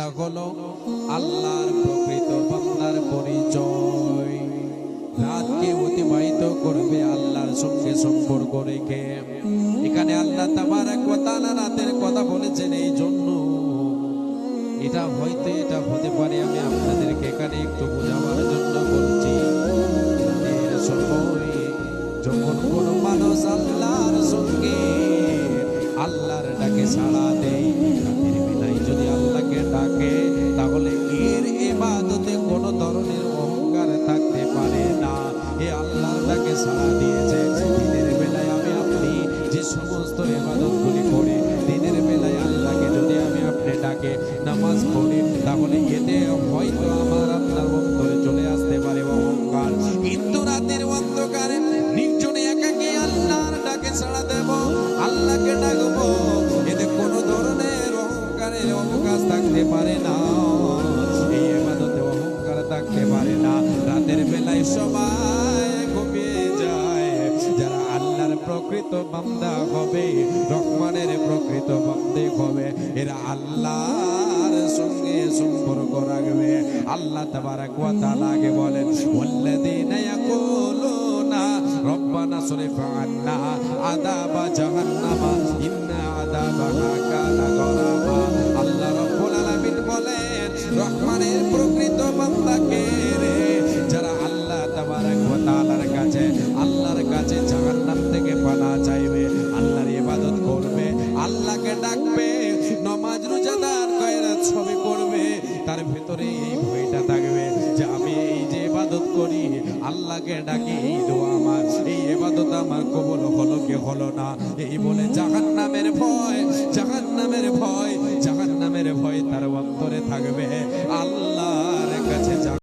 সেটা হলো আল্লাহর প্রকৃত বান্দার পরিচয়। রাতকে অতিবাহিত করবে আল্লাহর সঙ্গে সম্পর্ক রেখে। এখানে আল্লাহ তাবারাক কথা না রাতের কথা বলেছেন এই জন্য এটা হয়তো এটা হতে পারে, আমি আপনাদেরকে এখানে একটু বোঝাবার জন্য বলছি। যখন কোন মানুষ আল্লাহর সঙ্গে আল্লাহর ডাকে সাড়া দেয় ধরনের অহংকার থাকতে পারে না। এ আল্লাহ তাকে সাড়া দিয়েছে। দিনের বেলায় আমি আপনি যে সমস্ত এবাদতগুলি করি প্রকৃত বান্দা হবে, রহমানের প্রকৃত বান্দে হবে। এরা আল্লাহর সঙ্গে সম্পর্ক রাখবে। আল্লাহ ওয়া তাআলা আগে বলেন, ওয়াল্লাযীনা ইয়াকুলুনা রব্বানা সরিফ আন্না আযাবা জাহান্নামা, ইন্না আযাবাহা কানা গরামা করি। আল্লাহকে ডাকি এই আমার, এই এবাদত আমার কবল হলো কে হলো না? এই বলে জাহান নামের ভয় জাহান নামের ভয় জাহান নামের ভয় তার অন্তরে থাকবে। আল্লাহর কাছে